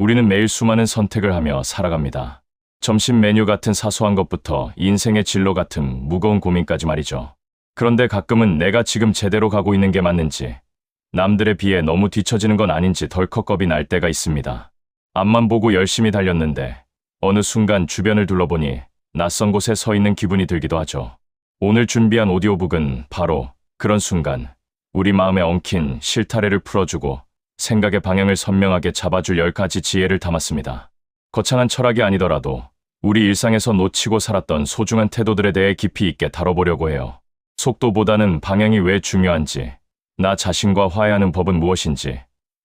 우리는 매일 수많은 선택을 하며 살아갑니다. 점심 메뉴 같은 사소한 것부터 인생의 진로 같은 무거운 고민까지 말이죠. 그런데 가끔은 내가 지금 제대로 가고 있는 게 맞는지, 남들에 비해 너무 뒤처지는 건 아닌지 덜컥 겁이 날 때가 있습니다. 앞만 보고 열심히 달렸는데, 어느 순간 주변을 둘러보니 낯선 곳에 서 있는 기분이 들기도 하죠. 오늘 준비한 오디오북은 바로 그런 순간, 우리 마음에 엉킨 실타래를 풀어주고 생각의 방향을 선명하게 잡아줄 열 가지 지혜를 담았습니다. 거창한 철학이 아니더라도 우리 일상에서 놓치고 살았던 소중한 태도들에 대해 깊이 있게 다뤄보려고 해요. 속도보다는 방향이 왜 중요한지, 나 자신과 화해하는 법은 무엇인지,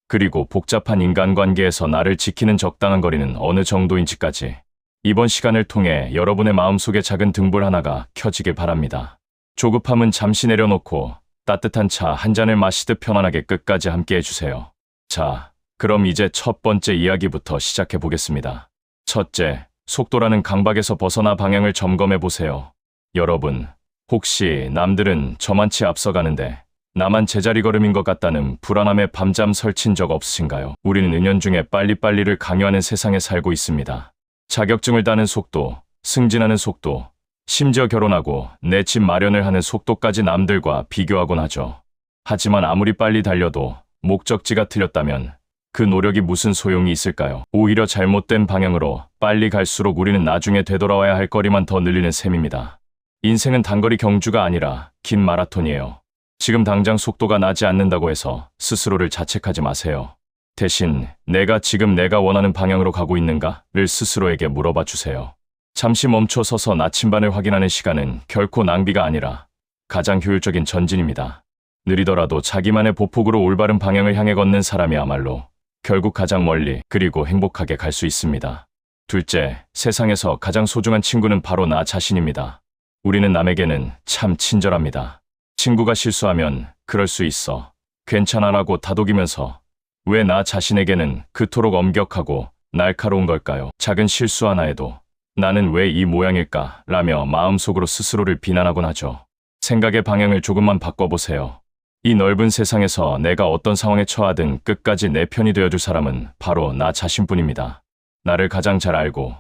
그리고 복잡한 인간관계에서 나를 지키는 적당한 거리는 어느 정도인지까지 이번 시간을 통해 여러분의 마음속에 작은 등불 하나가 켜지길 바랍니다. 조급함은 잠시 내려놓고 따뜻한 차 한 잔을 마시듯 편안하게 끝까지 함께 해주세요. 자, 그럼 이제 첫 번째 이야기부터 시작해 보겠습니다. 첫째, 속도라는 강박에서 벗어나 방향을 점검해 보세요. 여러분, 혹시 남들은 저만치 앞서가는데 나만 제자리 걸음인 것 같다는 불안함에 밤잠 설친 적 없으신가요? 우리는 은연중에 빨리빨리를 강요하는 세상에 살고 있습니다. 자격증을 따는 속도, 승진하는 속도, 심지어 결혼하고 내 집 마련을 하는 속도까지 남들과 비교하곤 하죠. 하지만 아무리 빨리 달려도 목적지가 틀렸다면 그 노력이 무슨 소용이 있을까요? 오히려 잘못된 방향으로 빨리 갈수록 우리는 나중에 되돌아와야 할 거리만 더 늘리는 셈입니다. 인생은 단거리 경주가 아니라 긴 마라톤이에요. 지금 당장 속도가 나지 않는다고 해서 스스로를 자책하지 마세요. 대신 내가 지금 내가 원하는 방향으로 가고 있는가를 스스로에게 물어봐 주세요. 잠시 멈춰 서서 나침반을 확인하는 시간은 결코 낭비가 아니라 가장 효율적인 전진입니다. 느리더라도 자기만의 보폭으로 올바른 방향을 향해 걷는 사람이야말로 결국 가장 멀리 그리고 행복하게 갈 수 있습니다. 둘째, 세상에서 가장 소중한 친구는 바로 나 자신입니다. 우리는 남에게는 참 친절합니다. 친구가 실수하면 그럴 수 있어. 괜찮아라고 다독이면서 왜 나 자신에게는 그토록 엄격하고 날카로운 걸까요? 작은 실수 하나에도 나는 왜 이 모양일까? 라며 마음속으로 스스로를 비난하곤 하죠. 생각의 방향을 조금만 바꿔보세요. 이 넓은 세상에서 내가 어떤 상황에 처하든 끝까지 내 편이 되어줄 사람은 바로 나 자신뿐입니다. 나를 가장 잘 알고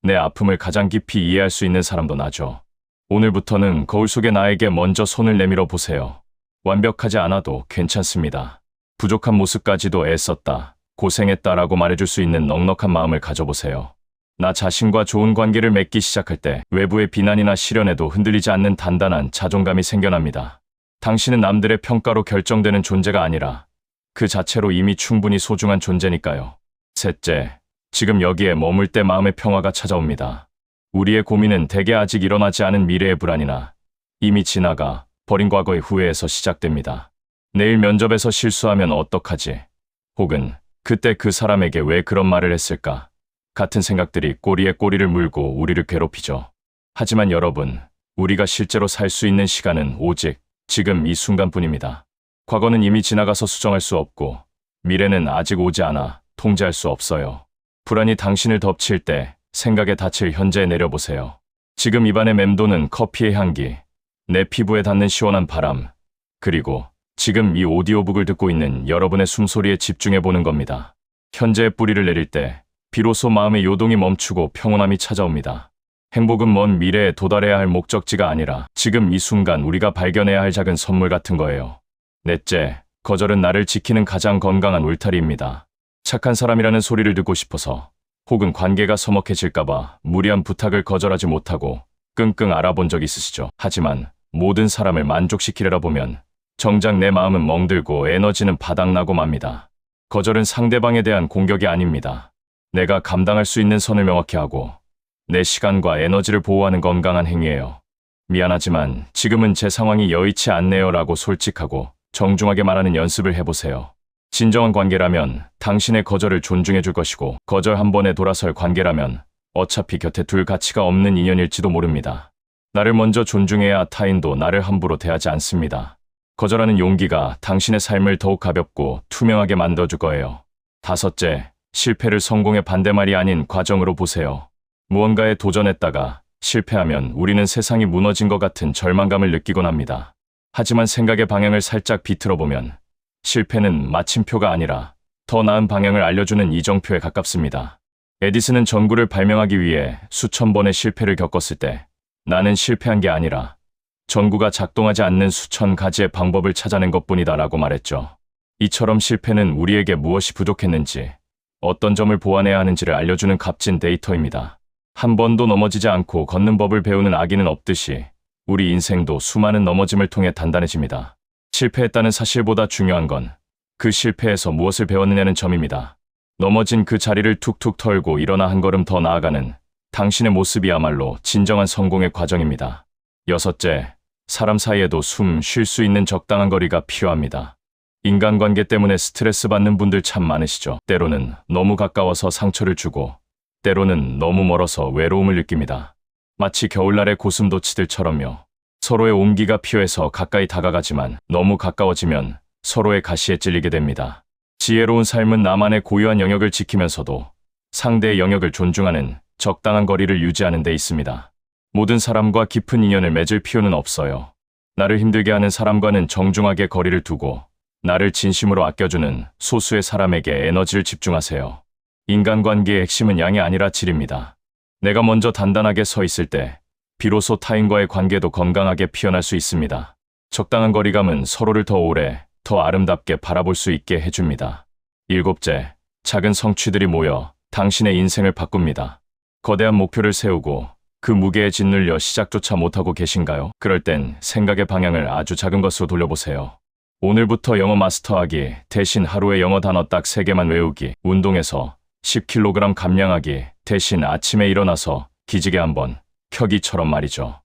내 아픔을 가장 깊이 이해할 수 있는 사람도 나죠. 오늘부터는 거울 속의 나에게 먼저 손을 내밀어 보세요. 완벽하지 않아도 괜찮습니다. 부족한 모습까지도 애썼다, 고생했다라고 말해줄 수 있는 넉넉한 마음을 가져보세요. 나 자신과 좋은 관계를 맺기 시작할 때 외부의 비난이나 시련에도 흔들리지 않는 단단한 자존감이 생겨납니다. 당신은 남들의 평가로 결정되는 존재가 아니라 그 자체로 이미 충분히 소중한 존재니까요. 셋째, 지금 여기에 머물 때 마음의 평화가 찾아옵니다. 우리의 고민은 대개 아직 일어나지 않은 미래의 불안이나 이미 지나가 버린 과거의 후회에서 시작됩니다. 내일 면접에서 실수하면 어떡하지? 혹은 그때 그 사람에게 왜 그런 말을 했을까? 같은 생각들이 꼬리에 꼬리를 물고 우리를 괴롭히죠. 하지만 여러분, 우리가 실제로 살 수 있는 시간은 오직 지금 이 순간뿐입니다. 과거는 이미 지나가서 수정할 수 없고 미래는 아직 오지 않아 통제할 수 없어요. 불안이 당신을 덮칠 때 생각에 닿칠 현재에 내려보세요. 지금 입안에 맴도는 커피의 향기, 내 피부에 닿는 시원한 바람, 그리고 지금 이 오디오북을 듣고 있는 여러분의 숨소리에 집중해 보는 겁니다. 현재의 뿌리를 내릴 때 비로소 마음의 요동이 멈추고 평온함이 찾아옵니다. 행복은 먼 미래에 도달해야 할 목적지가 아니라 지금 이 순간 우리가 발견해야 할 작은 선물 같은 거예요. 넷째, 거절은 나를 지키는 가장 건강한 울타리입니다. 착한 사람이라는 소리를 듣고 싶어서 혹은 관계가 서먹해질까봐 무리한 부탁을 거절하지 못하고 끙끙 알아본 적 있으시죠? 하지만 모든 사람을 만족시키려다 보면 정작 내 마음은 멍들고 에너지는 바닥나고 맙니다. 거절은 상대방에 대한 공격이 아닙니다. 내가 감당할 수 있는 선을 명확히 하고 내 시간과 에너지를 보호하는 건강한 행위예요. 미안하지만 지금은 제 상황이 여의치 않네요 라고 솔직하고 정중하게 말하는 연습을 해보세요. 진정한 관계라면 당신의 거절을 존중해 줄 것이고 거절 한 번에 돌아설 관계라면 어차피 곁에 둘 가치가 없는 인연일지도 모릅니다. 나를 먼저 존중해야 타인도 나를 함부로 대하지 않습니다. 거절하는 용기가 당신의 삶을 더욱 가볍고 투명하게 만들어줄 거예요. 다섯째, 실패를 성공의 반대말이 아닌 과정으로 보세요. 무언가에 도전했다가 실패하면 우리는 세상이 무너진 것 같은 절망감을 느끼곤 합니다. 하지만 생각의 방향을 살짝 비틀어 보면 실패는 마침표가 아니라 더 나은 방향을 알려주는 이정표에 가깝습니다. 에디슨은 전구를 발명하기 위해 수천 번의 실패를 겪었을 때 나는 실패한 게 아니라 전구가 작동하지 않는 수천 가지의 방법을 찾아낸 것 뿐이다 라고 말했죠. 이처럼 실패는 우리에게 무엇이 부족했는지, 어떤 점을 보완해야 하는지를 알려주는 값진 데이터입니다. 한 번도 넘어지지 않고 걷는 법을 배우는 아기는 없듯이 우리 인생도 수많은 넘어짐을 통해 단단해집니다. 실패했다는 사실보다 중요한 건 그 실패에서 무엇을 배웠느냐는 점입니다. 넘어진 그 자리를 툭툭 털고 일어나 한 걸음 더 나아가는 당신의 모습이야말로 진정한 성공의 과정입니다. 여섯째, 사람 사이에도 숨 쉴 수 있는 적당한 거리가 필요합니다. 인간관계 때문에 스트레스 받는 분들 참 많으시죠. 때로는 너무 가까워서 상처를 주고, 때로는 너무 멀어서 외로움을 느낍니다. 마치 겨울날의 고슴도치들처럼요. 서로의 온기가 필요해서 가까이 다가가지만 너무 가까워지면 서로의 가시에 찔리게 됩니다. 지혜로운 삶은 나만의 고유한 영역을 지키면서도 상대의 영역을 존중하는 적당한 거리를 유지하는 데 있습니다. 모든 사람과 깊은 인연을 맺을 필요는 없어요. 나를 힘들게 하는 사람과는 정중하게 거리를 두고 나를 진심으로 아껴주는 소수의 사람에게 에너지를 집중하세요. 인간관계의 핵심은 양이 아니라 질입니다. 내가 먼저 단단하게 서 있을 때 비로소 타인과의 관계도 건강하게 피어날 수 있습니다. 적당한 거리감은 서로를 더 오래, 더 아름답게 바라볼 수 있게 해줍니다. 일곱째, 작은 성취들이 모여 당신의 인생을 바꿉니다. 거대한 목표를 세우고 그 무게에 짓눌려 시작조차 못하고 계신가요? 그럴 땐 생각의 방향을 아주 작은 것으로 돌려보세요. 오늘부터 영어 마스터하기, 대신 하루에 영어 단어 딱 3개만 외우기, 운동에서 10kg 감량하기, 대신 아침에 일어나서 기지개 한번, 켜기처럼 말이죠.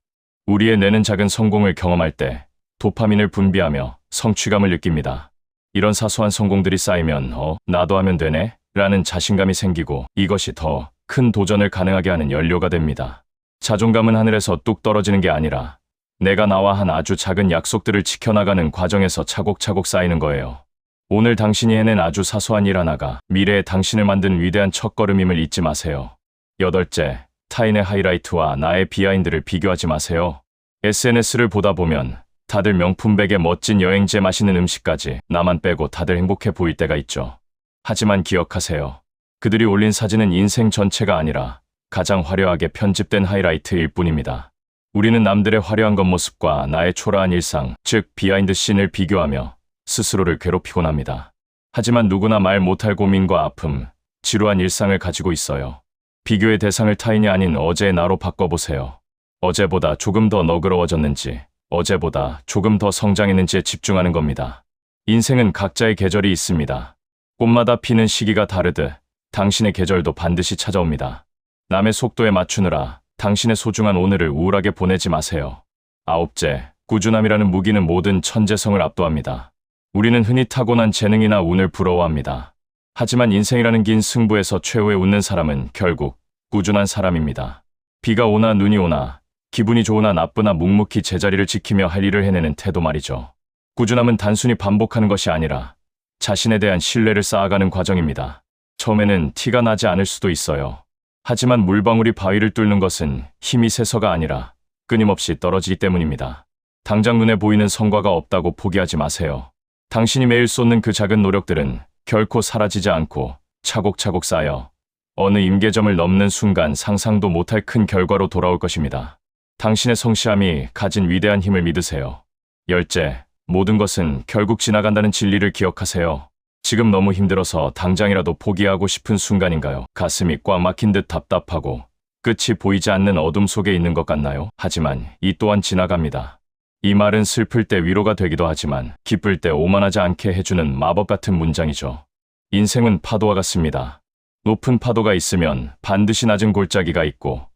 우리의 뇌는 작은 성공을 경험할 때 도파민을 분비하며 성취감을 느낍니다. 이런 사소한 성공들이 쌓이면 어, 나도 하면 되네? 라는 자신감이 생기고 이것이 더 큰 도전을 가능하게 하는 연료가 됩니다. 자존감은 하늘에서 뚝 떨어지는 게 아니라 내가 나와 한 아주 작은 약속들을 지켜나가는 과정에서 차곡차곡 쌓이는 거예요. 오늘 당신이 해낸 아주 사소한 일 하나가 미래의 당신을 만든 위대한 첫걸음임을 잊지 마세요. 여덟째, 타인의 하이라이트와 나의 비하인드를 비교하지 마세요. SNS를 보다 보면 다들 명품백에 멋진 여행지에 맛있는 음식까지 나만 빼고 다들 행복해 보일 때가 있죠. 하지만 기억하세요. 그들이 올린 사진은 인생 전체가 아니라 가장 화려하게 편집된 하이라이트일 뿐입니다. 우리는 남들의 화려한 겉모습과 나의 초라한 일상, 즉 비하인드 씬을 비교하며 스스로를 괴롭히곤 합니다. 하지만 누구나 말 못할 고민과 아픔, 지루한 일상을 가지고 있어요. 비교의 대상을 타인이 아닌 어제의 나로 바꿔보세요. 어제보다 조금 더 너그러워졌는지, 어제보다 조금 더 성장했는지에 집중하는 겁니다. 인생은 각자의 계절이 있습니다. 꽃마다 피는 시기가 다르듯 당신의 계절도 반드시 찾아옵니다. 남의 속도에 맞추느라 당신의 소중한 오늘을 우울하게 보내지 마세요. 아홉째, 꾸준함이라는 무기는 모든 천재성을 압도합니다. 우리는 흔히 타고난 재능이나 운을 부러워합니다. 하지만 인생이라는 긴 승부에서 최후에 웃는 사람은 결국 꾸준한 사람입니다. 비가 오나 눈이 오나 기분이 좋으나 나쁘나 묵묵히 제자리를 지키며 할 일을 해내는 태도 말이죠. 꾸준함은 단순히 반복하는 것이 아니라 자신에 대한 신뢰를 쌓아가는 과정입니다. 처음에는 티가 나지 않을 수도 있어요. 하지만 물방울이 바위를 뚫는 것은 힘이 세서가 아니라 끊임없이 떨어지기 때문입니다. 당장 눈에 보이는 성과가 없다고 포기하지 마세요. 당신이 매일 쏟는 그 작은 노력들은 결코 사라지지 않고 차곡차곡 쌓여 어느 임계점을 넘는 순간 상상도 못할 큰 결과로 돌아올 것입니다. 당신의 성실함이 가진 위대한 힘을 믿으세요. 열째, 모든 것은 결국 지나간다는 진리를 기억하세요. 지금 너무 힘들어서 당장이라도 포기하고 싶은 순간인가요? 가슴이 꽉 막힌 듯 답답하고 끝이 보이지 않는 어둠 속에 있는 것 같나요? 하지만 이 또한 지나갑니다. 이 말은 슬플 때 위로가 되기도 하지만 기쁠 때 오만하지 않게 해주는 마법 같은 문장이죠. 인생은 파도와 같습니다. 높은 파도가 있으면 반드시 낮은 골짜기가 있고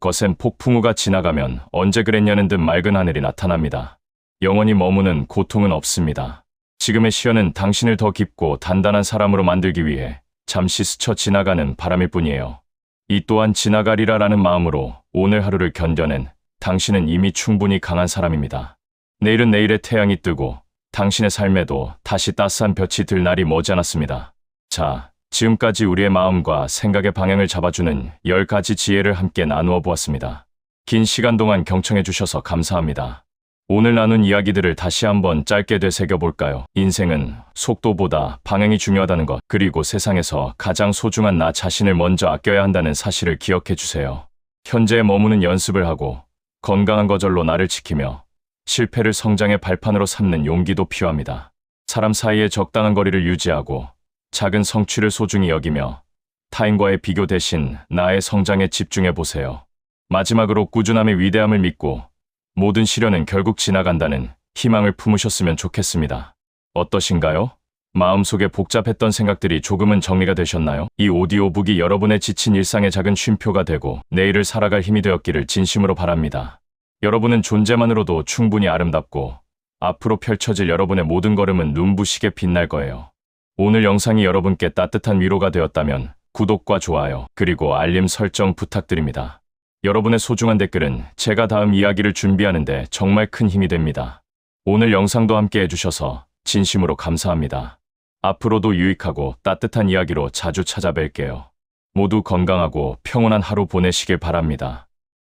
거센 폭풍우가 지나가면 언제 그랬냐는 듯 맑은 하늘이 나타납니다. 영원히 머무는 고통은 없습니다. 지금의 시련은 당신을 더 깊고 단단한 사람으로 만들기 위해 잠시 스쳐 지나가는 바람일 뿐이에요. 이 또한 지나가리라라는 마음으로 오늘 하루를 견뎌낸 당신은 이미 충분히 강한 사람입니다. 내일은 내일의 태양이 뜨고 당신의 삶에도 다시 따스한 볕이 들 날이 머지않았습니다. 자, 지금까지 우리의 마음과 생각의 방향을 잡아주는 10가지 지혜를 함께 나누어 보았습니다. 긴 시간 동안 경청해 주셔서 감사합니다. 오늘 나눈 이야기들을 다시 한번 짧게 되새겨 볼까요? 인생은 속도보다 방향이 중요하다는 것, 그리고 세상에서 가장 소중한 나 자신을 먼저 아껴야 한다는 사실을 기억해 주세요. 현재에 머무는 연습을 하고 건강한 거절로 나를 지키며 실패를 성장의 발판으로 삼는 용기도 필요합니다. 사람 사이에 적당한 거리를 유지하고 작은 성취를 소중히 여기며 타인과의 비교 대신 나의 성장에 집중해 보세요. 마지막으로 꾸준함의 위대함을 믿고 모든 시련은 결국 지나간다는 희망을 품으셨으면 좋겠습니다. 어떠신가요? 마음속에 복잡했던 생각들이 조금은 정리가 되셨나요? 이 오디오북이 여러분의 지친 일상의 작은 쉼표가 되고 내일을 살아갈 힘이 되었기를 진심으로 바랍니다. 여러분은 존재만으로도 충분히 아름답고 앞으로 펼쳐질 여러분의 모든 걸음은 눈부시게 빛날 거예요. 오늘 영상이 여러분께 따뜻한 위로가 되었다면 구독과 좋아요, 그리고 알림 설정 부탁드립니다. 여러분의 소중한 댓글은 제가 다음 이야기를 준비하는데 정말 큰 힘이 됩니다. 오늘 영상도 함께 해주셔서 진심으로 감사합니다. 앞으로도 유익하고 따뜻한 이야기로 자주 찾아뵐게요. 모두 건강하고 평온한 하루 보내시길 바랍니다.